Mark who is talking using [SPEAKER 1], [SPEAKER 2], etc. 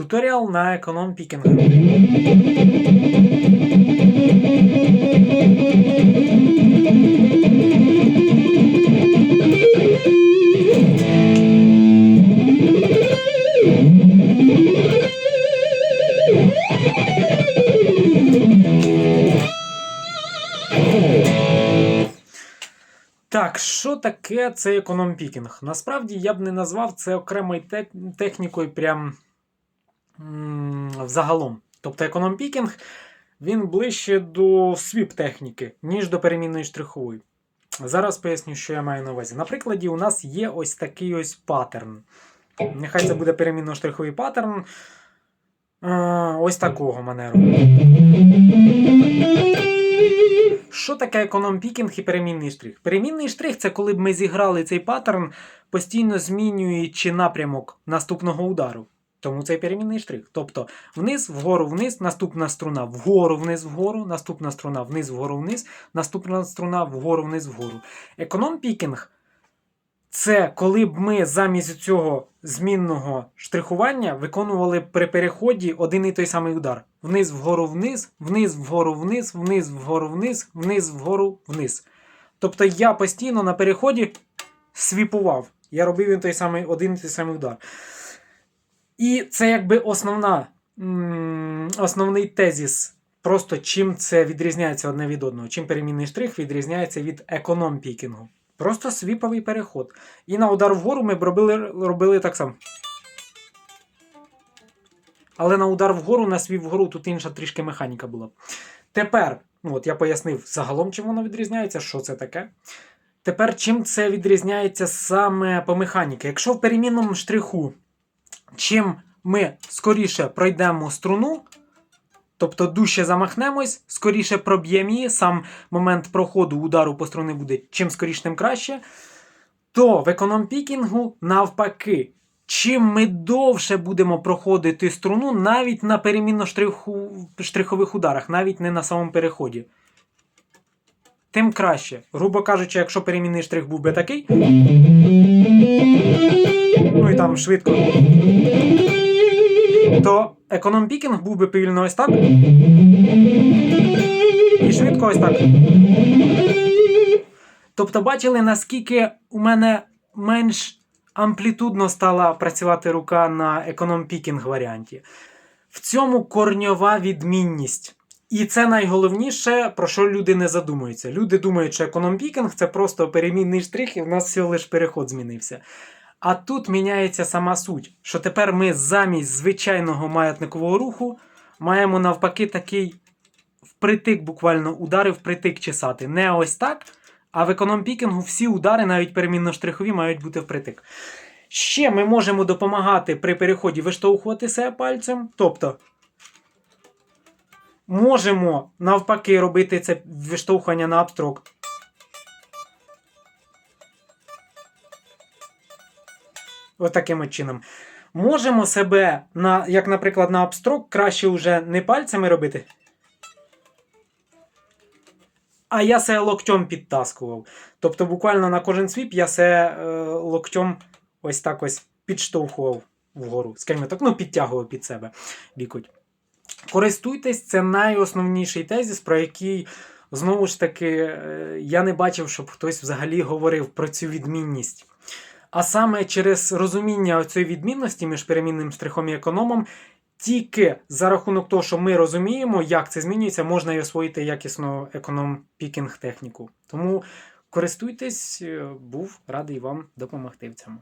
[SPEAKER 1] Туторіал на економ пікінг. Так, що таке цей економ пікінг? Насправді я б не назвав це окремою технікою прям м, взагалом. Тобто економ пікінг він ближче до свіп техніки, ніж до перемінної штрихової. Зараз поясню, що я маю на увазі. На прикладі, у нас є ось такий ось паттерн. Нехай це буде перемінно-штриховий паттерн. Ось такого манеру. Що таке економ-пікінг і перемінний штрих? Перемінний штрих це коли б ми зіграли цей паттерн, постійно змінюючи напрямок наступного удару. Тому це перемінний штрих. Тобто вниз, вгору, вниз, наступна струна, вгору, вниз, вгору, наступна струна, вниз, вгору, вниз, наступна струна, вгору, вниз, вгору. Економ-пікінг це коли б ми замість цього змінного штрихування виконували при переході один і той самий удар. Вниз, вгору, вниз, вниз, вгору, вниз, вниз, вгору, вниз, вниз, вгору, вниз. Тобто я постійно на переході свіпував. Я робив той самий, один і той самий удар. І це якби основна, основний тезіс. Просто чим це відрізняється одне від одного. Чим перемінний штрих відрізняється від економ-пікінгу. Просто свіповий переход. І на удар вгору ми б робили, робили так само. Але на удар вгору, на свій вгору, тут інша трішки механіка була. Тепер, ну от я пояснив загалом, чим воно відрізняється, що це таке. Тепер, чим це відрізняється саме по механіці? Якщо в перемінному штриху, чим ми скоріше пройдемо струну, тобто дужче замахнемось, скоріше проб'ємо її, сам момент проходу удару по струни буде чим скоріше, тим краще, то в економ-пікінгу навпаки. Чим ми довше будемо проходити струну навіть на перемінно-штрихових ударах, навіть не на самому переході, тим краще. Грубо кажучи, якщо перемінний штрих був би такий, ну і там швидко, то економ-пікінг був би повільно ось так. І швидко ось так. Тобто, бачили, наскільки у мене менш амплітудно стала працювати рука на економ-пікінг варіанті. В цьому корньова відмінність. І це найголовніше, про що люди не задумуються. Люди думають, що економ-пікінг це просто перемінний штрих, і в нас всього лиш переход змінився. А тут міняється сама суть, що тепер ми замість звичайного маятникового руху маємо навпаки такий впритик, буквально удари впритик чесати. Не ось так. А в економ-пікінгу всі удари, навіть перемінно-штрихові, мають бути впритик. Ще ми можемо допомагати при переході виштовхувати себе пальцем. Тобто можемо навпаки робити це виштовхування на абстрок. Ось таким от чином. Можемо себе, на, як, наприклад, на абстрок, краще вже не пальцями робити. А я себе локтем підтаскував. Тобто, буквально на кожен свіп я себе е, локтем ось так ось підштовхував вгору. Скажімо так, ну, підтягував під себе лікоть. Користуйтесь, це найосновніший тезіс, про який, знову ж таки, е, я не бачив, щоб хтось взагалі говорив про цю відмінність. А саме через розуміння цієї відмінності між перемінним штрихом і економом, тільки за рахунок того, що ми розуміємо, як це змінюється, можна і освоїти якісну економ-пікінг техніку. Тому користуйтесь, е, був радий вам допомогти в цьому.